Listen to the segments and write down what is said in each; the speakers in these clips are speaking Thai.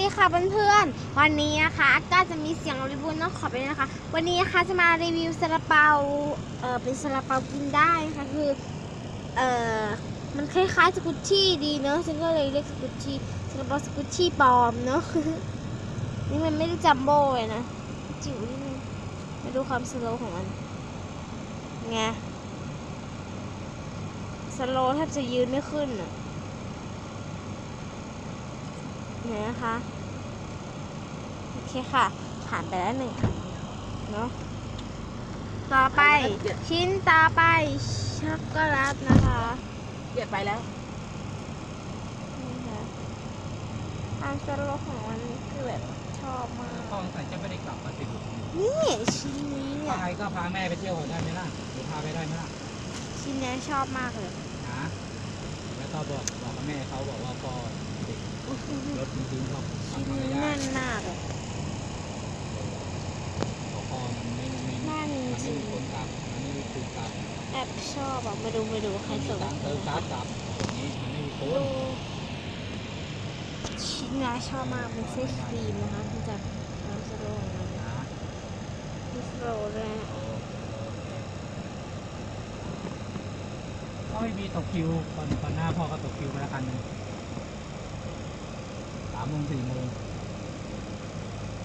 ดีค่ะเพื่อนๆ วันนี้นะคะก็จะมีเสียงรีวิวต้องขอไปด้วยนะคะ วันนี้นะคะจะมารีวิวซาลาเปา เออเป็นซาลาเปากินได้นะคะคือ เออมันคล้ายๆสกุชชี่ดีเนอะฉันก็เลยเรียกสกุชชี่ซาลาเปาสกุชชี่ปลอมเนอะนี่มันไม่ได้จัมโบ้เลยนะจิ๋วนิดนึงมาดูความสโลว์ของมันไงสโลว์แทบจะยืนไม่ขึ้นอะ ไหนนะคะ โอเคค่ะ ผ่านไปแล้วหนึ่งอันเนาะ ต่อไปชิ้นต่อไปช็อกโกแลตนะคะเกลียดไปแล้วนี่ค่ะความสโลว์ของมันคือแบบชอบมากต้องใส่จะไม่ได้กลับมาสิลูกนี่ชิ้นนี้เนี่ยพายก็พาแม่ไปเที่ยวได้ไหมล่ะหรือพาไปได้ไหมล่ะ ชิ้นนี้ชอบมากเลยนะแล้วก็บอกบอกกับแม่เขาบอกว่าพ่อเด็ก รถจริงๆเขาชิ้นทำนี้ไม่ได้แน่นมากเลยเพราะพ่อมันไม่ไม่แน่นมันจไม่ริงมีคนกลับมันไม่มีคืนกลับแอบชอบอะมาดูมาดูใครมันมีส่งตังค์เติมการ์ดกลับอย่างนี้มันไม่มีโค้ดูดชิ้นนี้ชอบมากเป็นไส้ครีมนะคะที่จะความสโลว์ของมันนะมีสโลว์ด้วยนะก็ไม่มีตกคิวตอนตอนหน้าพ่อก็ตกคิวไปแล้วคันหนึงสาม โมงสี่โมง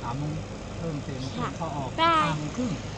สามโมงเพิ่มสี่โมงครึ่งเข้าออกห้าโมงครึ่ง